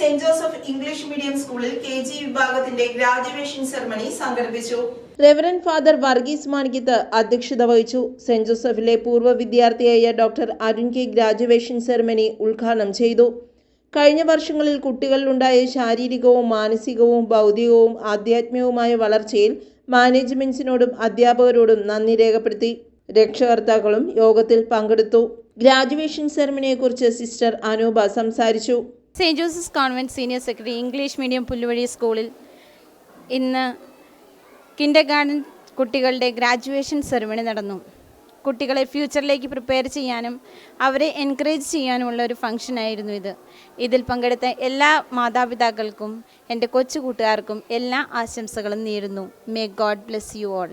Saint Joseph English medium സ്കൂളിൽ K G വിഭാഗത്തിന്റെ graduation ceremony സംഘടിപ്പിച്ചു. റെവറൻ ഫാദർ വർഗീസ് മാണിക്കത്ത് അധ്യക്ഷത വഹിച്ചു. സെന്റ് ജോസഫിലെ പൂർവ വിദ്യാർത്ഥിയായ doctor Arun K graduation ceremony ഉദ്ഘാടനം ചെയ്തു. കഴിഞ്ഞ വർഷങ്ങളിൽ കുട്ടികളിലുണ്ടായ ശാരീരികവും മാനസികവും ഭൗതികവും ആധ്യാത്മികവുമായ വളർച്ചയിൽ മാനേജ്മെന്റ്സിനോടും അധ്യാപകരോടും നന്ദി രേഖപ്പെടുത്തി. രക്ഷകർത്താക്കളും യോഗത്തിൽ പങ്കെടുത്തു. ഗ്രാജുവേഷൻ സെറമണിയെക്കുറിച്ച് സിസ്റ്റർ അനൂപ സംസാരിച്ചു. Saint Joseph's convent senior secondary English medium Pulluvazhi സ്കൂളിൽ ഇന്ന് കിൻഡർ ഗാർഡൻ കുട്ടികളുടെ ഗ്രാജുവേഷൻ സെറിമണി നടന്നു. കുട്ടികളെ ഫ്യൂച്ചറിലേക്ക് പ്രിപ്പയർ ചെയ്യാനും അവരെ എൻകറേജ് ചെയ്യാനുമുള്ള ഒരു ഫംഗ്ഷനായിരുന്നു ഇത്. ഇതിൽ പങ്കെടുത്ത എല്ലാ മാതാപിതാക്കൾക്കും എന്റെ കൊച്ചു കൂട്ടുകാർക്കും എല്ലാ ആശംസകളും നേരുന്നു. May God bless you all